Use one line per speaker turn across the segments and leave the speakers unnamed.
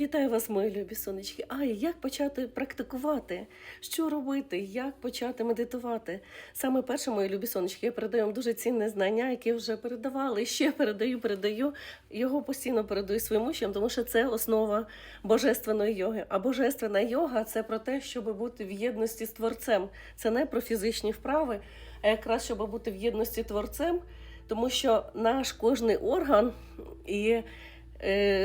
Вітаю вас, мої любі сонечки. А як почати практикувати? Що робити? Як почати медитувати? Саме перше, мої любі сонечки, я передаю вам дуже цінне знання, яке вже передавали. Ще передаю, передаю. Його постійно передаю своїм учням, тому що це основа божественної йоги. А божественна йога це про те, щоб бути в єдності з творцем. Це не про фізичні вправи, а якраз щоб бути в єдності творцем, тому що наш кожний орган і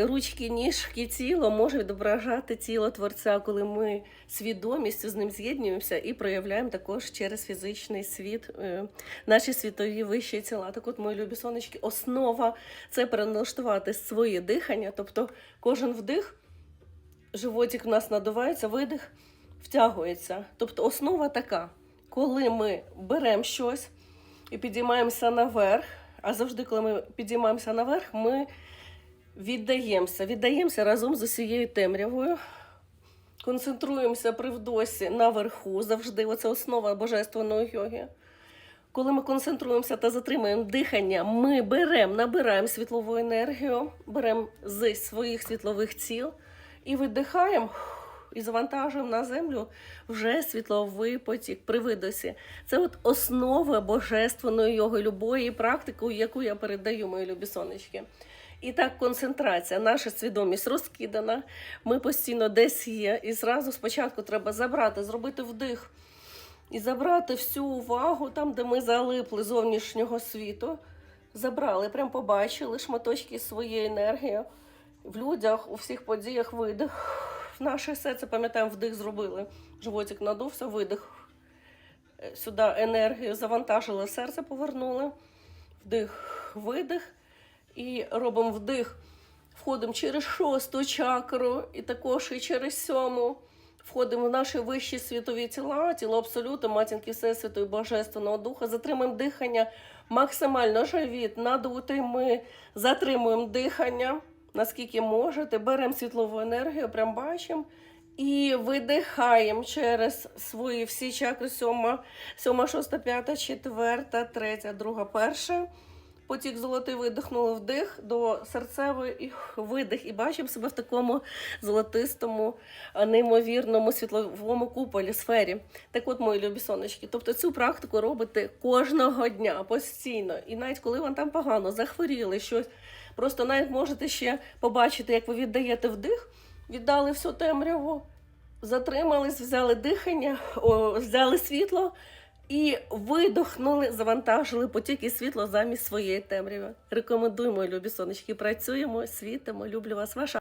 ручки, ніжки, тіло може відображати тіло творця, коли ми свідомістю з ним з'єднуємося і проявляємо також через фізичний світ е, наші світові вищі тіла. Так от, мої любі сонечки, основа це переналаштувати своє дихання, тобто кожен вдих, животик у нас надувається, видих втягується. Тобто основа така, коли ми беремо щось і підіймаємося наверх, а завжди, коли ми підіймаємося наверх, ми віддаємося, віддаємося разом з усією темрявою. Концентруємося при вдосі наверху, завжди. Оце основа божественної йоги. Коли ми концентруємося та затримуємо дихання, ми беремо, набираємо світлову енергію, беремо з своїх світлових тіл і видихаємо і завантажуємо на землю вже світловий потік при видосі. Це от основа божественної йоги, любої практики, яку я передаю, мої любі сонечки. І так, концентрація, наша свідомість розкидана. Ми постійно десь є. І зразу спочатку треба забрати, зробити вдих і забрати всю увагу там, де ми залипли зовнішнього світу. Забрали, прям побачили шматочки своєї енергії в людях, у всіх подіях видих. Наше серце, пам'ятаємо, вдих зробили. Животик надувся, видих. Сюди енергію завантажили, серце повернули. Вдих, видих. І робимо вдих. Входимо через шосту чакру, і також і через сьому. Входимо в наші вищі світові тіла, тіло абсолюту, матінки Всесвяту і Божественного Духа. Затримуємо дихання максимально живіт, надутий. Ми затримуємо дихання, наскільки можете. Беремо світлову енергію, прям бачимо. І видихаємо через свої всі чакри: сьома, сьома, шоста, п'ята, четверта, третя, друга, перша. Потік золотий видихнули вдих до серцевої видих. І бачимо себе в такому золотистому, неймовірному світловому куполі, сфері. Так от, мої любі сонечки. Тобто цю практику робите кожного дня, постійно. І навіть коли вам там погано, захворіли щось, просто навіть можете ще побачити, як ви віддаєте вдих, віддали всю темряву, затримались, взяли дихання, о, взяли світло. І видохнули, завантажили потік і світло замість своєї темряви. Рекомендуємо, любі сонечки. Працюємо, світимо. Люблю вас, ваша.